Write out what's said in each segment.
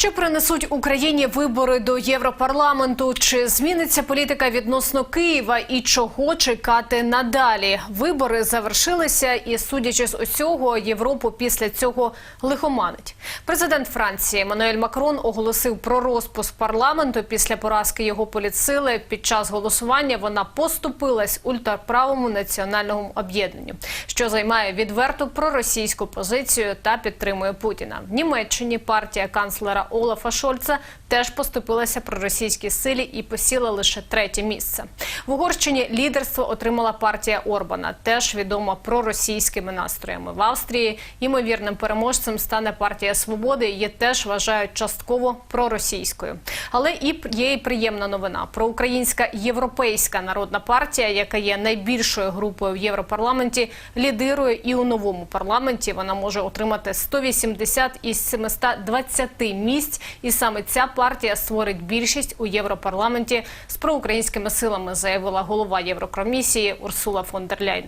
Що принесуть Україні вибори до Європарламенту? Чи зміниться політика відносно Києва і чого чекати надалі? Вибори завершилися, і судячи з усього, Європу після цього лихоманить. Президент Франції Еммануель Макрон оголосив про розпуск парламенту після поразки його політсили. Під час голосування вона поступилась ультраправому національному об'єднанню, що займає відверту проросійську позицію та підтримує Путіна. В Німеччині партія канцлера Олафа Шольца теж поступилася проросійській силі і посіла лише третє місце. В Угорщині лідерство отримала партія Орбана, теж відома проросійськими настроями. В Австрії ймовірним переможцем стане партія Свободи. Її теж вважають частково проросійською. Але і є і приємна новина. Проукраїнська європейська народна партія, яка є найбільшою групою в Європарламенті, лідирує і у новому парламенті. Вона може отримати 180 із 720 місць. І саме ця партія створить більшість у Європарламенті з проукраїнськими силами, заявила голова Єврокомісії Урсула фон дер Ляйн.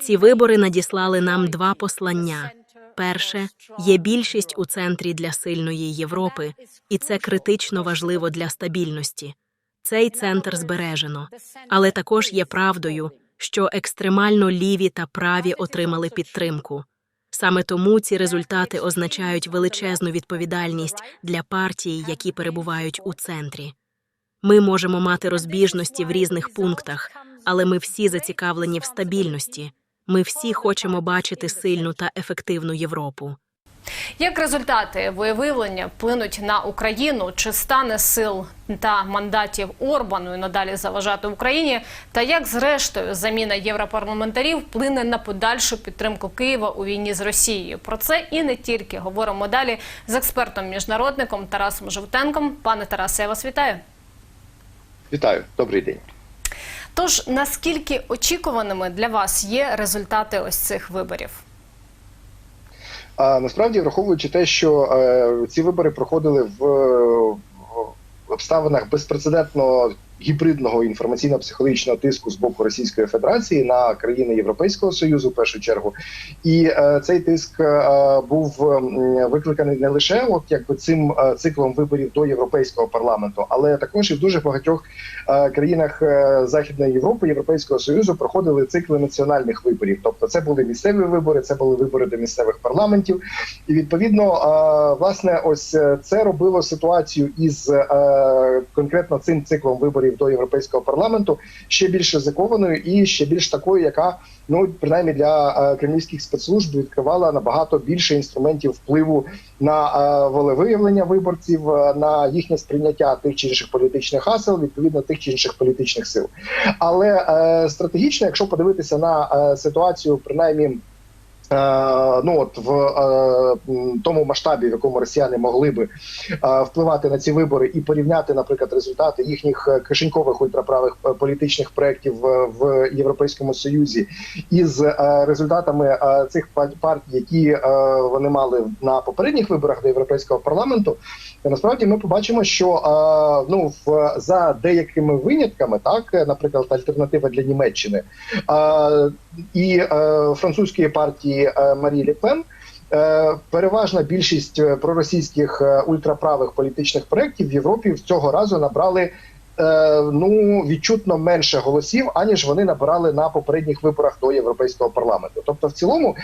Ці вибори надіслали нам два послання. Перше є більшість у центрі для сильної Європи, і це критично важливо для стабільності. Цей центр збережено, але також є правдою, що екстремально ліві та праві отримали підтримку. Саме тому ці результати означають величезну відповідальність для партій, які перебувають у центрі. Ми можемо мати розбіжності в різних пунктах, але ми всі зацікавлені в стабільності. Ми всі хочемо бачити сильну та ефективну Європу. Як результати воєвиявлення вплинуть на Україну? Чи стане сил та мандатів Орбану і надалі заважати Україні? Та як зрештою заміна європарламентарів вплине на подальшу підтримку Києва у війні з Росією? Про це і не тільки говоримо далі з експертом міжнародником Тарасом Жовтенком. Пане Тарасе, я вас вітаю. Вітаю, добрий день. Тож наскільки очікуваними для вас є результати ось цих виборів? А насправді, враховуючи те, що е, ці вибори проходили в, в обставинах безпрецедентного гібридного інформаційно-психологічного тиску з боку Російської Федерації на країни Європейського союзу, в першу чергу, і е, цей тиск е, був викликаний не лише от якби цим е, циклом виборів до європейського парламенту, але також і в дуже багатьох е, країнах е, Західної Європи Європейського союзу проходили цикли національних виборів. Тобто, це були місцеві вибори, це були вибори до місцевих парламентів. І відповідно, е, власне, ось е, це робило ситуацію із е, конкретно цим циклом виборів до європейського парламенту ще більш ризикованою і ще більш такою, яка ну принаймні для е, кремлівських спецслужб відкривала набагато більше інструментів впливу на е, волевиявлення виборців, е, на їхнє сприйняття тих чи інших політичних гасел, відповідно тих чи інших політичних сил. Але стратегічно, якщо подивитися на ситуацію, принаймні. Е, Ну от в е, тому масштабі, в якому росіяни могли би е, впливати на ці вибори і порівняти, наприклад, результати їхніх кишенькових ультраправих політичних проєктів в Європейському Союзі. Із результатами цих партій, які вони мали на попередніх виборах до європейського парламенту, насправді ми побачимо, що ну в за деякими винятками, так, наприклад, альтернатива для Німеччини і французької партії е, Марі Ле Пен. е, Переважна більшість е, проросійських ультраправих політичних проєктів в Європі в цього разу набрали ну відчутно менше голосів, аніж вони набирали на попередніх виборах до європейського парламенту. Тобто, в цілому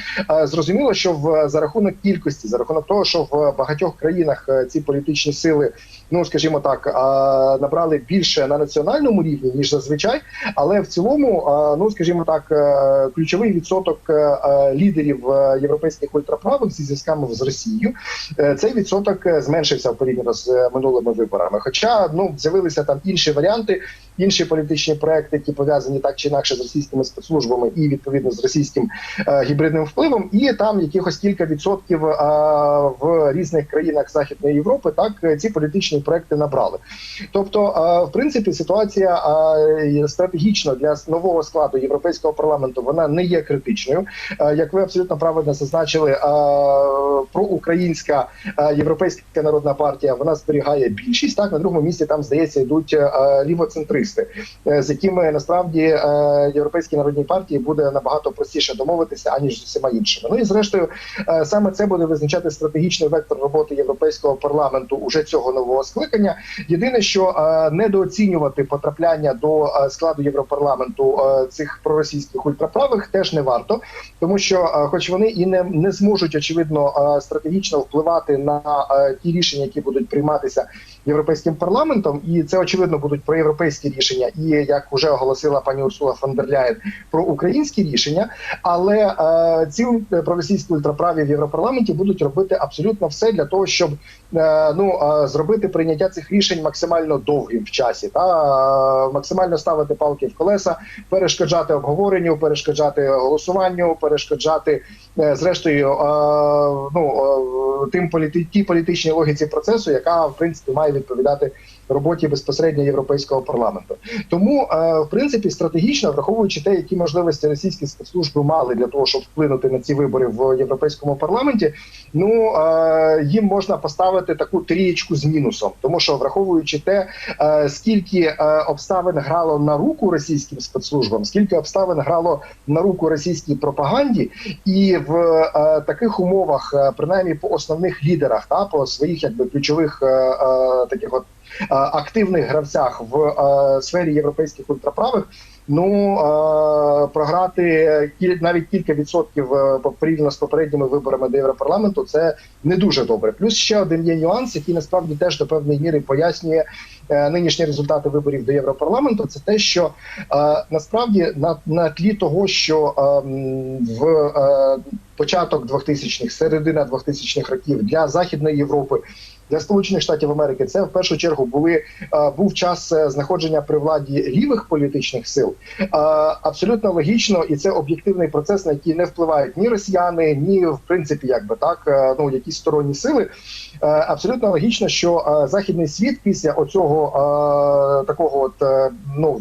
зрозуміло, що в за рахунок кількості, за рахунок того, що в багатьох країнах ці політичні сили, ну скажімо так, набрали більше на національному рівні ніж зазвичай, але в цілому, ну скажімо так, е, ключовий відсоток е, е, лідерів європейських ультраправих зі зв'язками з Росією, цей відсоток зменшився в порівняно з минулими виборами. Хоча ну з'явилися там інші варіанти, інші політичні проекти, які пов'язані так чи інакше з російськими спецслужбами і відповідно з російським гібридним впливом, і там якихось кілька відсотків в різних країнах Західної Європи. Так ці політичні проекти набрали. Тобто, е, в принципі, ситуація е, стратегічно для нового складу європейського парламенту вона не є критичною. Е, Як ви абсолютно правильно зазначили, проукраїнська європейська народна партія вона зберігає більшість. Так на другому місці там здається йдуть лівоцентристи, з якими насправді європейській народній партії буде набагато простіше домовитися аніж з усіма іншими. Ну і зрештою, саме це буде визначати стратегічний вектор роботи європейського парламенту уже цього нового скликання. Єдине, що е, недооцінювати потрапляння до е, складу європарламенту е, цих проросійських ультраправих теж не варто, тому що, хоч вони і не, не зможуть очевидно стратегічно впливати на ті рішення, які будуть прийматися європейським парламентом, і це очевидно будуть проєвропейські рішення, і як вже оголосила пані Урсула фон дер Ляєн, про українські рішення. Але ці проросійські ультраправі в європарламенті будуть робити абсолютно все для того, щоб ну зробити прийняття цих рішень максимально довгим в часі, та максимально ставити палки в колеса, перешкоджати обговоренню, перешкоджати голосуванню, перешкоджати е, зрештою е, ну е, тим політи, тій політичній логіці процесу, яка в принципі має відповідати роботі безпосередньо європейського парламенту. Тому, е, в принципі, стратегічно враховуючи те, які можливості російські спецслужби мали для того, щоб вплинути на ці вибори в європейському парламенті, ну е, їм можна поставити таку трієчку з мінусом, тому що враховуючи те, е, скільки обставин грало на руку російським спецслужбам, скільки обставин грало на руку російській пропаганді, і в таких умовах, принаймні по основних лідерах, та по своїх якби ключових таких от активних гравцях в е, сфері європейських ультраправих. Ну е, програти кіль- навіть кілька відсотків е, по- порівняно з попередніми виборами до Європарламенту це не дуже добре. Плюс ще один є нюанс, який насправді теж до певної міри пояснює е, нинішні результати виборів до Європарламенту. Це те, що е, насправді на, на тлі того, що е, в е, початок 2000-х, середина 2000-х років для Західної Європи. Для Сполучених Штатів Америки це в першу чергу були був час е, знаходження при владі лівих політичних сил. Абсолютно логічно, і це об'єктивний процес, на який не впливають ні росіяни, ні в принципі, якби так, е, ну якісь сторонні сили. Е, Абсолютно логічно, що західний світ після оцього такого, от ну.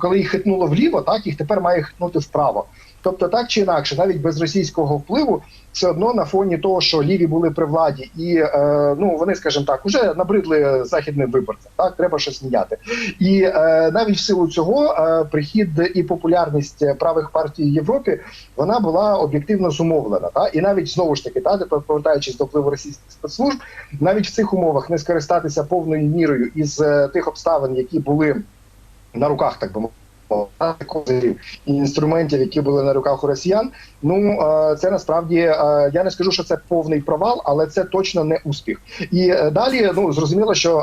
коли їх хитнуло вліво, так їх тепер має хитнути вправо. Тобто, так чи інакше, навіть без російського впливу, все одно на фоні того, що ліві були при владі, і е, ну вони, скажімо так, уже набридли західним виборцям. Так треба щось міняти. І е, навіть в силу цього е, прихід і популярність правих партій в Європі вона була об'єктивно зумовлена. Та і навіть знову ж таки, та тепер повертаючись до впливу російських спецслужб, навіть в цих умовах не скористатися повною мірою із е, тих обставин, які були на руках, так би мовити, козирів і інструментів, які були на руках у росіян. Ну е, це насправді е, я не скажу, що це повний провал, але це точно не успіх. І е, далі ну зрозуміло, що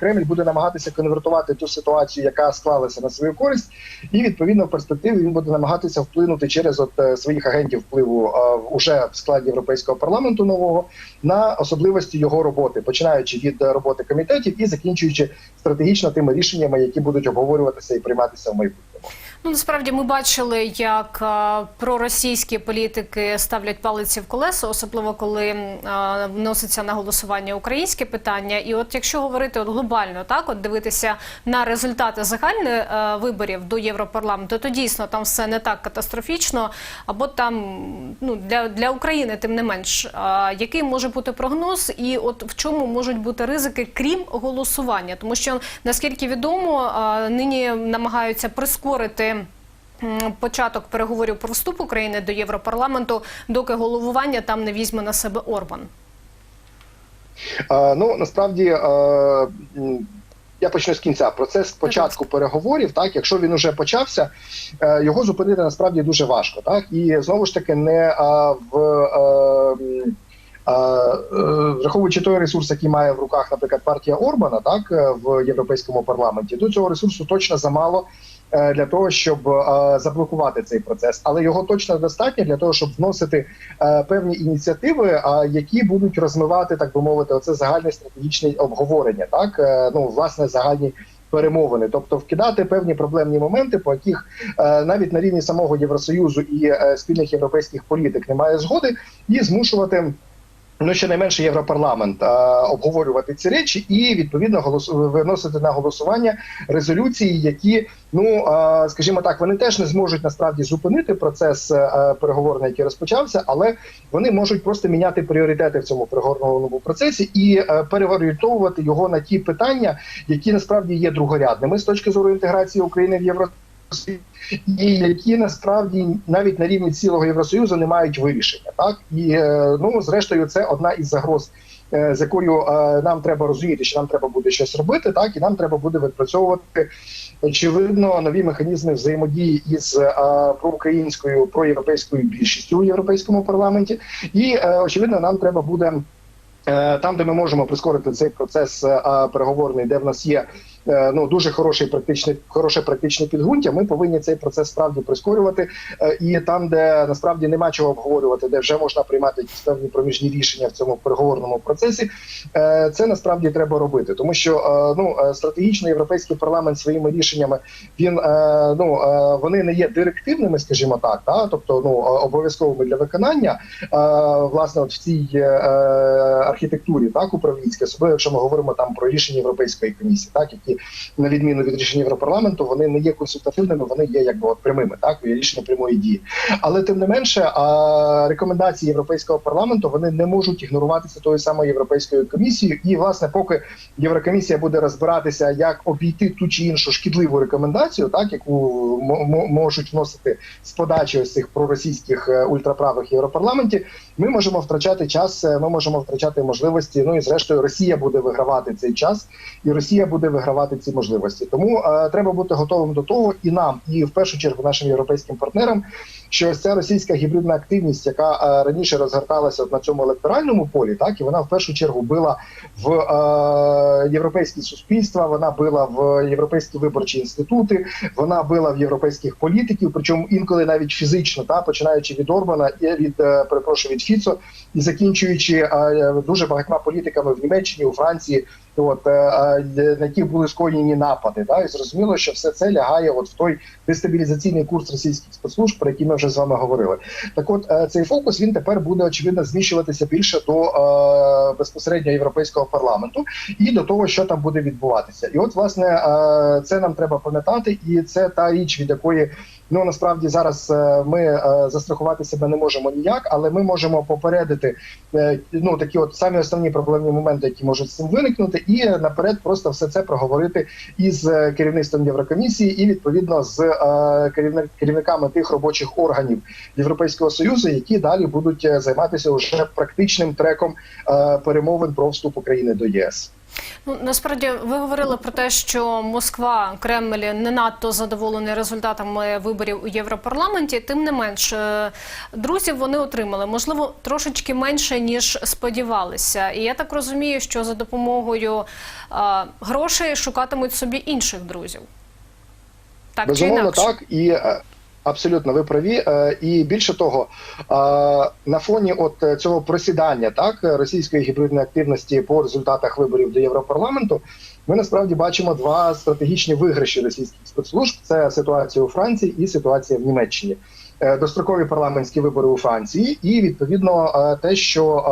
Кремль буде намагатися конвертувати ту ситуацію, яка склалася на свою користь, і відповідно в перспективі він буде намагатися вплинути через от своїх агентів впливу уже в складі європейського парламенту нового на особливості його роботи, починаючи від роботи комітетів і закінчуючи стратегічно тими рішеннями, які будуть обговорюватися і прийматися в майбутньому. Ну насправді ми бачили, як е, проросійські політики ставлять палиці в колеса, особливо коли е, вноситься на голосування українське питання. І от якщо говорити от глобально, так от дивитися на результати загальних е, виборів до Європарламенту, то дійсно там все не так катастрофічно, або там ну для, для України, тим не менш, який може бути прогноз, і от в чому можуть бути ризики, крім голосування, тому що наскільки відомо, нині намагаються прискорити. Початок переговорів про вступ України до Європарламенту, доки головування там не візьме на себе Орбан. Ну насправді. Я почну з кінця. Процес початку переговорів, так якщо він уже почався, е, його зупинити насправді дуже важко. Так і знову ж таки не в е, е, враховуючи той ресурс, який має в руках, наприклад, партія Орбана, так в європейському парламенті, то цього ресурсу точно замало для того, щоб е, заблокувати цей процес, але його точно достатньо для того, щоб вносити е, певні ініціативи, е, які будуть розмивати, так би мовити, оце загальне стратегічне обговорення, так е, ну власне загальні. Перемовини, тобто вкидати певні проблемні моменти, по яких е, навіть на рівні самого Євросоюзу і е, спільних європейських політик немає згоди, і змушувати Ну, щонайменше Європарламент е, обговорювати ці речі і відповідно голос виносити на голосування резолюції, які ну е, скажімо так, вони теж не зможуть насправді зупинити процес е, переговорний, який розпочався, але вони можуть просто міняти пріоритети в цьому переговорному процесі і е, переорієнтовувати його на ті питання, які насправді є другорядними з точки зору інтеграції України в Євросоюз, і які насправді навіть на рівні цілого Євросоюзу не мають вирішення. Так і е, ну зрештою, це одна із загроз. е, З якою е, нам треба розуміти, що нам треба буде щось робити, так і нам треба буде відпрацьовувати очевидно нові механізми взаємодії із проукраїнською проєвропейською більшістю у європейському парламенті, і очевидно, нам треба буде там, де ми можемо прискорити цей процес переговорний, де в нас є ну дуже хороший практичний хороше практичне підґрунтя. Ми повинні цей процес справді прискорювати. Е, І там, де насправді нема чого обговорювати, де вже можна приймати певні проміжні рішення в цьому переговорному процесі, е, це насправді треба робити, тому що е, ну е, стратегічно європейський парламент своїми рішеннями він е, ну е, вони не є директивними, скажімо так, та тобто ну е, обов'язковими для виконання. Е, Власне, от в цій е, архітектурі, так управлінській, особливо якщо ми говоримо там про рішення Європейської комісії, так які на відміну від рішень Європарламенту, вони не є консультативними, вони є якби от прямими, так рішення прямої дії. Але тим не менше, а, рекомендації Європейського парламенту вони не можуть ігноруватися тою самою європейською комісією. І власне, поки Єврокомісія буде розбиратися, як обійти ту чи іншу шкідливу рекомендацію, так яку можуть вносити з подачі ось цих проросійських е, ультраправих європарламенті, ми можемо втрачати час, е, ми можемо втрачати можливості. Ну і зрештою, Росія буде вигравати цей час, і Росія буде вигравати ці можливості. Тому е, треба бути готовим до того, і нам, і в першу чергу нашим європейським партнерам, що ось ця російська гібридна активність, яка е, раніше розгорталася на цьому електоральному полі, так і вона в першу чергу била в е, європейські суспільства, вона била в європейські виборчі інститути, вона била в європейських політиків, причому інколи навіть фізично, та починаючи від Орбана і від е, перепрошую від Фіцо і закінчуючи е, дуже багатьма політиками в Німеччині, у Франції. От е, е, на які були скоєні напади, да, і зрозуміло, що все це лягає от в той дестабілізаційний курс російських спецслужб, про який ми вже з вами говорили. Так, от е, цей фокус він тепер буде очевидно зміщуватися більше до е, безпосередньо європейського парламенту і до того, що там буде відбуватися. І от власне е, це нам треба пам'ятати, і це та річ, від якої ну насправді зараз е, ми е, застрахувати себе не можемо ніяк, але ми можемо попередити е, ну такі от самі основні проблемні моменти, які можуть з цим виникнути, і наперед просто все це проговорити із керівництвом Єврокомісії і відповідно з керівниками тих робочих органів Європейського союзу, які далі будуть займатися уже практичним треком перемовин про вступ України до єС. Ну насправді ви говорили про те, що Москва, Кремль не надто задоволені результатами виборів у Європарламенті. Тим не менш, е, друзів вони отримали, можливо, трошечки менше ніж сподівалися. І я так розумію, що за допомогою е, грошей шукатимуть собі інших друзів. Так чи Безумовно, інакше? так і е, абсолютно ви праві. Е, І більше того, е, на фоні от е, цього просідання так російської гібридної активності по результатах виборів до Європарламенту. Ми насправді бачимо два стратегічні виграші російських спецслужб: це ситуація у Франції і ситуація в Німеччині. Е, Дострокові парламентські вибори у Франції, і відповідно е, те, що е,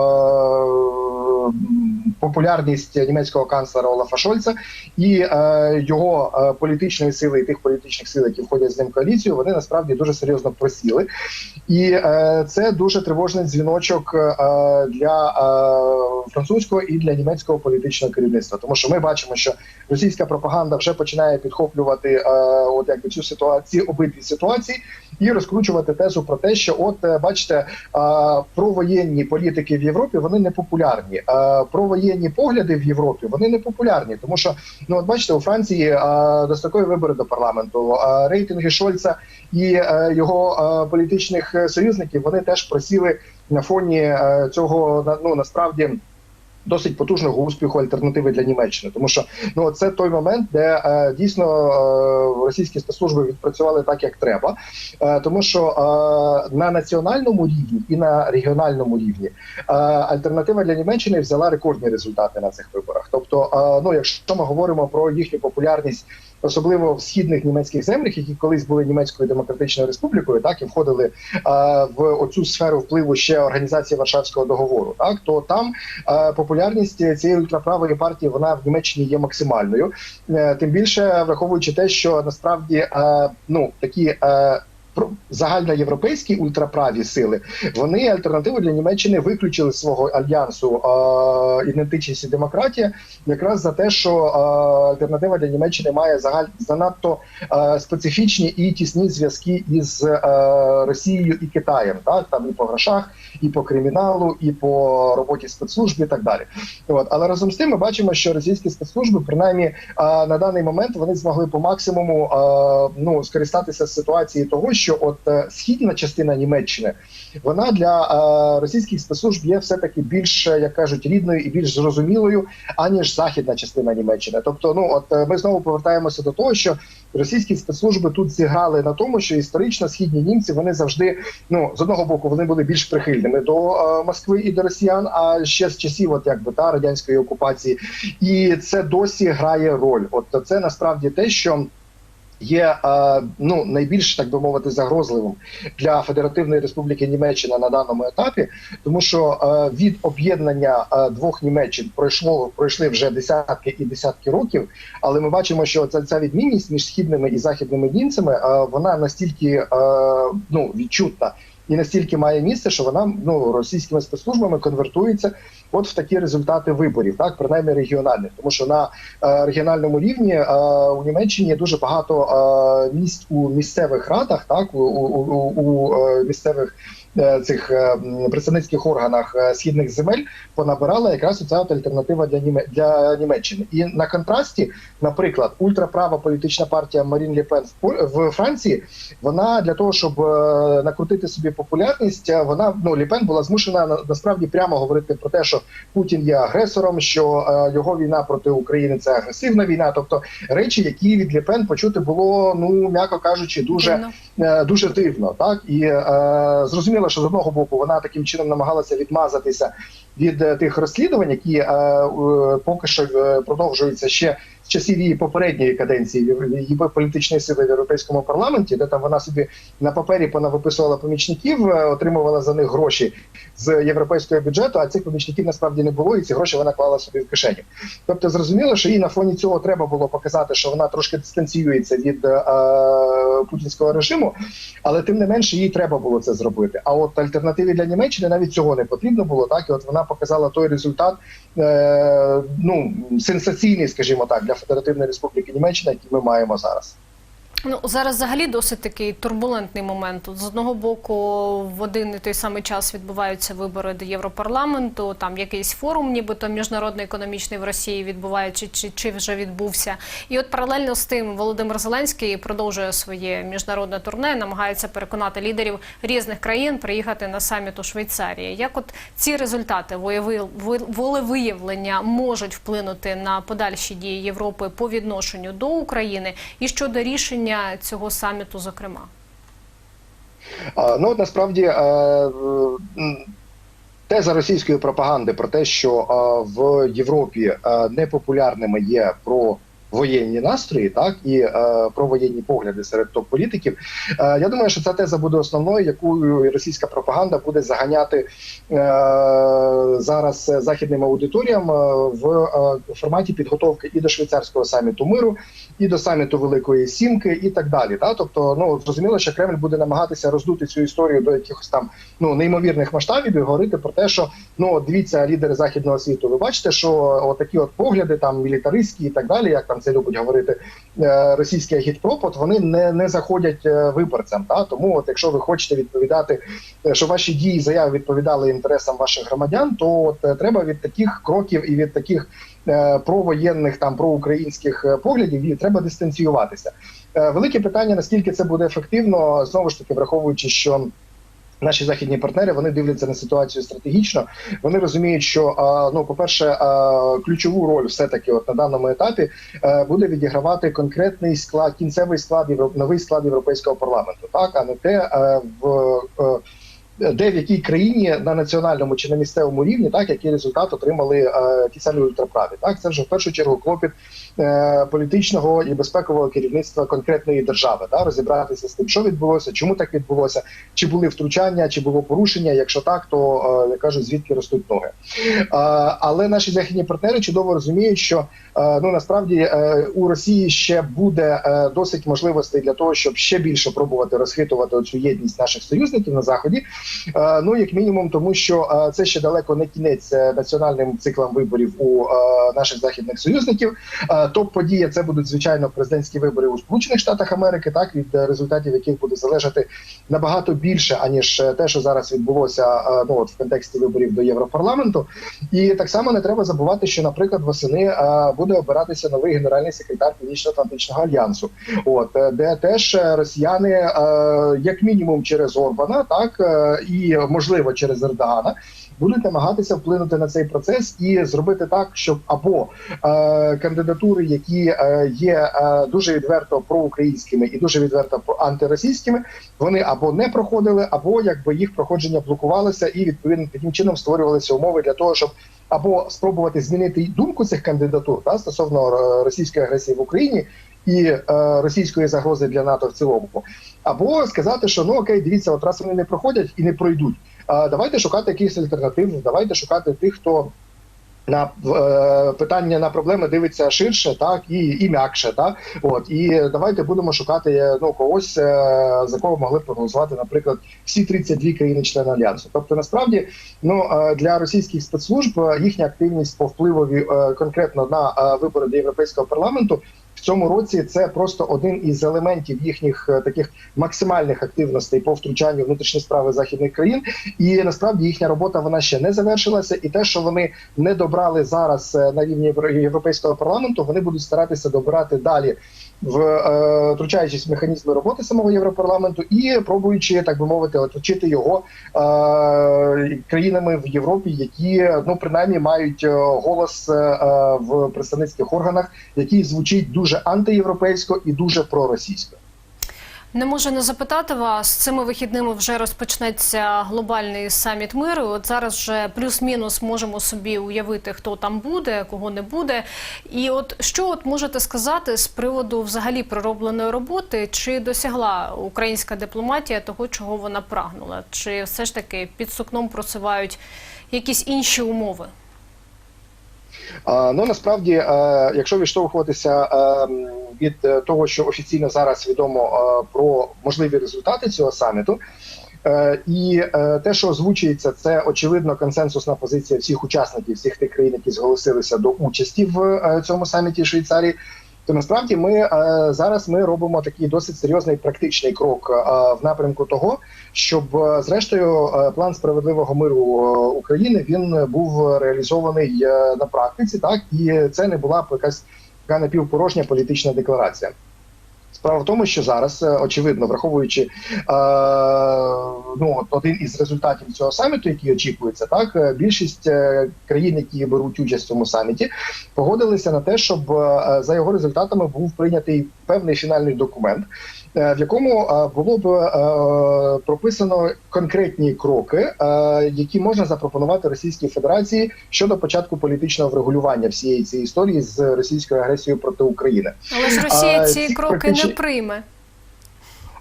популярність німецького канцлера Олафа Шольца і його політичної сили і тих політичних сил, які входять з ним в коаліцію, вони насправді дуже серйозно просіли. І це дуже тривожний дзвіночок для французького і для німецького політичного керівництва, тому що ми бачимо, що російська пропаганда вже починає підхоплювати от якби цю ситуацію, обидві ситуації, і розкручувати тезу про те, що от е, бачите, е, провоєнні політики в Європі вони не популярні. Е, провоєнні погляди в Європі вони не популярні, тому що ну от бачите, у Франції дострокові вибори до парламенту, рейтинги Шольца і його політичних союзників вони теж просіли на фоні цього ну насправді. Досить потужного успіху альтернативи для Німеччини, тому що ну це той момент, де е, дійсно е, російські спецслужби відпрацювали так, як треба, е, тому що е, на національному рівні і на регіональному рівні е, альтернатива для Німеччини взяла рекордні результати на цих виборах. Тобто, е, ну якщо ми говоримо про їхню популярність особливо в східних німецьких землях, які колись були німецькою демократичною республікою, так і входили е, в оцю сферу впливу ще організації Варшавського договору. Так то там е, популярність цієї ультраправої партії вона в Німеччині є максимальною. Е, Тим більше враховуючи те, що насправді е, ну такі. е, про- Загальноєвропейські ультраправі сили вони альтернативу для Німеччини виключили свого альянсу е, ідентичність і демократія, якраз за те, що е, альтернатива для Німеччини має загаль занадто е, специфічні і тісні зв'язки із е, Росією і Китаєм, так там і по грошах, і по криміналу, і по роботі спецслужб, і так далі. От але разом з тим ми бачимо, що російські спецслужби, принаймні е, на даний момент, вони змогли по максимуму е, ну скористатися з ситуації того, що от е, східна частина Німеччини вона для е, російських спецслужб є все таки більш е, як кажуть рідною і більш зрозумілою, аніж західна частина Німеччини. Тобто, ну от ми знову повертаємося до того, що російські спецслужби тут зіграли на тому, що історично східні німці вони завжди ну з одного боку вони були більш прихильними до Москви і до росіян, а ще з часів, от якби та радянської окупації, і це досі грає роль. От це насправді те, що. Є е, ну найбільш так би мовити загрозливим для Федеративної Республіки Німеччина на даному етапі, тому що е, від об'єднання е, двох Німеччин пройшло пройшли вже десятки і десятки років. Але ми бачимо, що ця, ця відмінність між східними і західними німцями вона настільки ну відчутна і настільки має місце, що вона ну російськими спецслужбами конвертується от в такі результати виборів, так принаймні регіональних, тому що на е, регіональному рівні е, у Німеччині дуже багато е, місць у місцевих радах, так у, у, у, у е, місцевих цих е, представницьких органах е, східних земель понабирала якраз от альтернатива для Німе для Німеччини. І на контрасті, наприклад, ультраправа політична партія Марін Ле Пен в Франції, вона для того, щоб е, накрутити собі популярність, е, вона ну Ле Пен була змушена насправді прямо говорити про те, що Путін є агресором, що е, його війна проти України це агресивна війна. Тобто речі, які від Ле Пен почути було, ну м'яко кажучи, дуже Дивно. е, дуже дивно, так і е, зрозуміло, що з одного боку вона таким чином намагалася відмазатися від е, тих розслідувань, які е, е, поки що продовжуються ще часів її попередньої каденції її політичної сили в європейському парламенті, де там вона собі на папері понавиписувала помічників, е, отримувала за них гроші з європейського бюджету. А цих помічників насправді не було, і ці гроші вона клала собі в кишеню. Тобто, зрозуміло, що їй на фоні цього треба було показати, що вона трошки дистанціюється від е, путінського режиму, але тим не менше їй треба було це зробити. А от альтернативі для Німеччини навіть цього не потрібно було. Так і от вона показала той результат, е, ну сенсаційний, скажімо так, для Федеративної Республіки Німеччина, які ми маємо зараз. Ну зараз взагалі досить такий турбулентний момент. З одного боку, в один і той самий час відбуваються вибори до Європарламенту. Там якийсь форум, нібито міжнародний економічний в Росії відбувається, чи, чи вже відбувся. І от паралельно з тим Володимир Зеленський продовжує своє міжнародне турне, намагається переконати лідерів різних країн приїхати на саміт у Швейцарії. Як от ці результати волевиявлення можуть вплинути на подальші дії Європи по відношенню до України і щодо рішення цього саміту, зокрема? Ну насправді е, теза російської пропаганди про те, що е, в Європі е, непопулярними є про. Воєнні настрої, так і е, про воєнні погляди серед топ-політиків. Е, я думаю, що ця теза буде основною, яку російська пропаганда буде заганяти е, зараз західним аудиторіям е, в е, форматі підготовки і до швейцарського саміту миру, і до саміту Великої Сімки, і так далі. Та? Тобто, ну зрозуміло, що Кремль буде намагатися роздути цю історію до якихось там ну неймовірних масштабів і говорити про те, що ну дивіться, лідери західного світу. Ви бачите, що отакі от погляди, там мілітаристські і так далі, як там це любить говорити е, російський агітпропот, вони не, не заходять е, виборцям. Та тому, от якщо ви хочете відповідати, е, що ваші дії заяви відповідали інтересам ваших громадян, то от треба від таких кроків і від таких провоєнних там проукраїнських поглядів і треба дистанціюватися. Велике питання, наскільки це буде ефективно, знову ж таки, враховуючи, що наші західні партнери вони дивляться на ситуацію стратегічно. Вони розуміють, що ну, по-перше, ключову роль все таки, от на даному етапі, е, буде відігравати конкретний склад, кінцевий склад новий склад європейського парламенту, так а не те е, в. Де в якій країні на національному чи на місцевому рівні, так який результат отримали е, ті самі ультраправі. Так, це вже в першу чергу клопіт е, політичного і безпекового керівництва конкретної держави, да, розібратися з тим, що відбулося, чому так відбулося, чи були втручання, чи було порушення. Якщо так, то е, як кажуть, звідки ростуть ноги. Але наші західні партнери чудово розуміють, що ну насправді у Росії ще буде досить можливостей для того, щоб ще більше пробувати розхитувати цю єдність наших союзників на заході. Е, Ну як мінімум, тому що е, це ще далеко не кінець е, національним циклам виборів у наших західних союзників. Е, Топ-подія це будуть звичайно президентські вибори у Сполучених Штатах Америки, так від результатів яких буде залежати набагато більше аніж те, що зараз відбулося ну от в контексті виборів до Європарламенту. І так само не треба забувати, що, наприклад, восени буде обиратися новий генеральний секретар Північно-Атлантичного альянсу, от де теж росіяни, як мінімум, через Орбана, так і можливо через Ердогана. Будуть намагатися вплинути на цей процес і зробити так, щоб або е, кандидатури, які е, є е, дуже відверто проукраїнськими і дуже відверто антиросійськими, вони або не проходили, або якби їх проходження блокувалося, і відповідно таким чином створювалися умови для того, щоб або спробувати змінити думку цих кандидатур та стосовно е, російської агресії в Україні і е, російської загрози для НАТО в цілому, або сказати, що ну окей, дивіться, от раз вони не проходять і не пройдуть. А давайте шукати якихось альтернатив, давайте шукати тих, хто на е, питання на проблеми дивиться ширше, так і, і м'якше, так от і давайте будемо шукати ну когось е, за кого могли б проголосувати, наприклад, всі 32 країни-члени альянсу. Тобто, насправді, ну е, для російських спецслужб е, їхня активність по впливові е, конкретно на е, вибори до європейського парламенту. В цьому році це просто один із елементів їхніх е, таких максимальних активностей по втручанню внутрішні справи західних країн, і насправді їхня робота вона ще не завершилася. І те, що вони не добрали зараз е, на рівні європейського парламенту, вони будуть старатися добирати далі. Е, втручаючись в механізми роботи самого європарламенту і пробуючи, так би мовити, оточити його е, країнами в Європі, які ну принаймні мають е, голос в представницьких органах, який звучить дуже антиєвропейсько і дуже проросійсько. Не можу не запитати вас. Цими вихідними вже розпочнеться глобальний саміт миру. От зараз вже плюс-мінус можемо собі уявити, хто там буде, кого не буде. І от що от можете сказати з приводу взагалі проробленої роботи, чи досягла українська дипломатія того, чого вона прагнула? Чи все ж таки під сукном просувають якісь інші умови? Ну насправді, е, якщо відштовхуватися е, від е, того, що офіційно зараз відомо про можливі результати цього саміту. І те, що озвучується, це очевидно консенсусна позиція всіх учасників, всіх тих країн, які зголосилися до участі в цьому саміті Швейцарії. То насправді ми е, зараз ми робимо такий досить серйозний практичний крок е, в напрямку того, щоб е, зрештою план справедливого миру України він був реалізований на практиці, так і це не була якась така напівпорожня політична декларація. Справа в тому, що зараз, е, очевидно, враховуючи е, ну, один із результатів цього саміту, який очікується, так е, більшість е, країн, які беруть участь в цьому саміті, погодилися на те, щоб за його результатами був прийнятий певний фінальний документ, в якому е, було б е, прописано конкретні кроки, е, які можна запропонувати Російській Федерації щодо початку політичного врегулювання всієї цієї історії з російською агресією проти України. Але ж Росія ці кроки практичні- не прийме.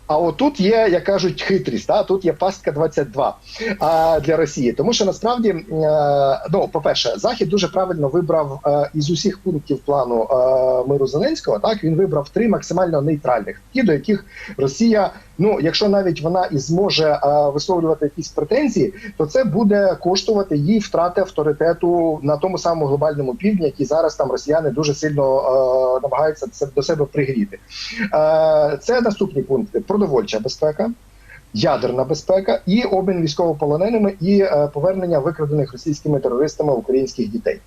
А отут є, як кажуть, хитрість. Та тут є пастка 22 а, для Росії. Тому що насправді, е, ну по-перше, Захід дуже правильно вибрав е, із усіх пунктів плану е, миру Зеленського. Так він вибрав три максимально нейтральних, ті до яких Росія, ну якщо навіть вона і зможе е, висловлювати якісь претензії, то це буде коштувати їй втрати авторитету на тому самому глобальному півдні, який зараз там росіяни дуже сильно е, намагаються до себе пригріти. Е, Це наступні пункти: продовольча безпека. Ядерна безпека і обмін військовополоненими і е, повернення викрадених російськими терористами українських дітей.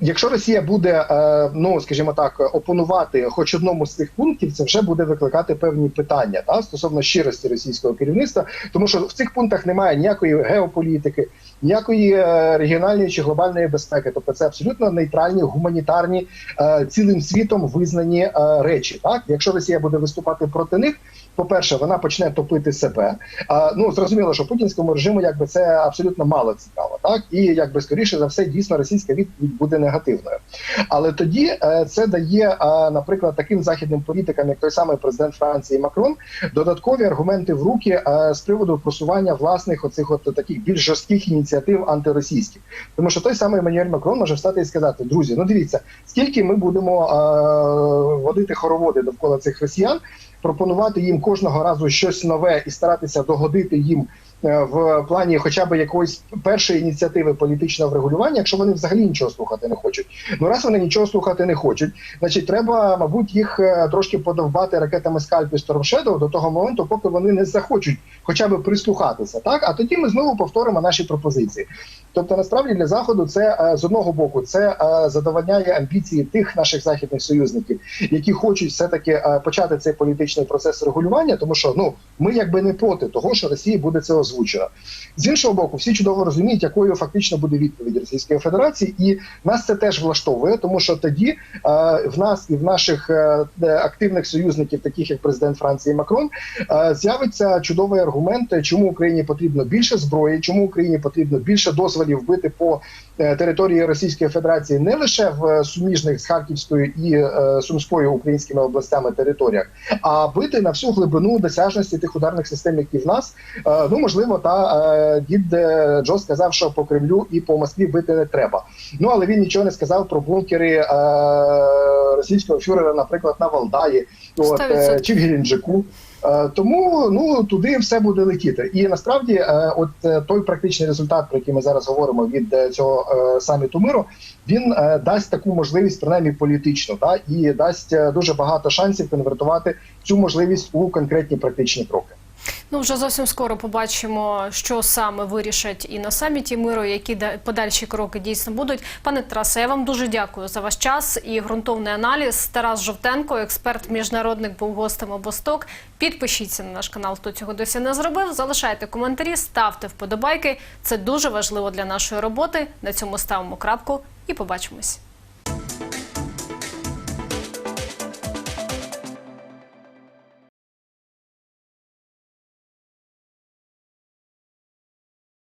Якщо Росія буде, е, ну скажімо так, опонувати хоч одному з цих пунктів, це вже буде викликати певні питання та стосовно щирості російського керівництва, тому що в цих пунктах немає ніякої геополітики, ніякої е, регіональної чи глобальної безпеки. Тобто це абсолютно нейтральні, гуманітарні, е, цілим світом визнані речі. Так, якщо Росія буде виступати проти них, по-перше, вона почне топити себе. Ну зрозуміло, що путінському режиму якби це абсолютно мало цікаво, так і якби скоріше за все, дійсно російська відповідь буде негативною. Але тоді е, це дає, е, наприклад, таким західним політикам, як той самий президент Франції Макрон, додаткові аргументи в руки е, з приводу просування власних оцих от таких більш жорстких ініціатив антиросійських. Тому що той самий Еммануель Макрон може встати і сказати: друзі, ну дивіться, скільки ми будемо водити хороводи довкола цих росіян пропонувати їм кожного разу щось нове і старатися догодити їм в плані, хоча б якоїсь першої ініціативи політичного врегулювання, якщо вони взагалі нічого слухати не хочуть. Ну раз вони нічого слухати не хочуть, значить треба, мабуть, їх е, трошки подовбати ракетами скальпі Shadow до того моменту, поки вони не захочуть хоча б прислухатися. Так, а тоді ми знову повторимо наші пропозиції. Тобто, насправді для заходу це е, з одного боку це е, задовольняє амбіції тих наших західних союзників, які хочуть все таки почати цей політичний процес регулювання, тому що ну ми якби не проти того, що Росії буде це озвучено. З іншого боку, всі чудово розуміють, якою фактично буде відповідь Російської Федерації, і нас це теж влаштовує, тому що тоді е, в нас і в наших е, активних союзників, таких як президент Франції Макрон, е, з'явиться чудовий аргумент, чому Україні потрібно більше зброї, чому Україні потрібно більше дозволів бити по е, території Російської Федерації не лише в суміжних з Харківською і е, Сумською українськими областями територіях, а бити на всю глибину досяжності тих ударних систем, які в нас. Е, ну можливо, та е, дід е, Джо сказав, що по Кремлю і по Москві бити не треба. Ну але він нічого не сказав про бункери е, російського фюрера, наприклад, на Валдаї, от, е, 100%. чи в Геленджику. Е, Тому ну туди все буде летіти, і насправді, е, от е, той практичний результат, про який ми зараз говоримо від цього саміту миру, він дасть таку можливість, принаймні політичну, та і дасть дуже багато шансів конвертувати цю можливість у конкретні практичні кроки. Ну вже зовсім скоро побачимо, що саме вирішать і на саміті миру, які да- подальші кроки дійсно будуть. Пане Тарасе, я вам дуже дякую за ваш час і ґрунтовний аналіз. Тарас Жовтенко, експерт міжнародник, був гостем обосток. Підпишіться на наш канал, хто цього досі не зробив. Залишайте коментарі, ставте вподобайки. Це дуже важливо для нашої роботи. На цьому ставимо крапку і побачимось.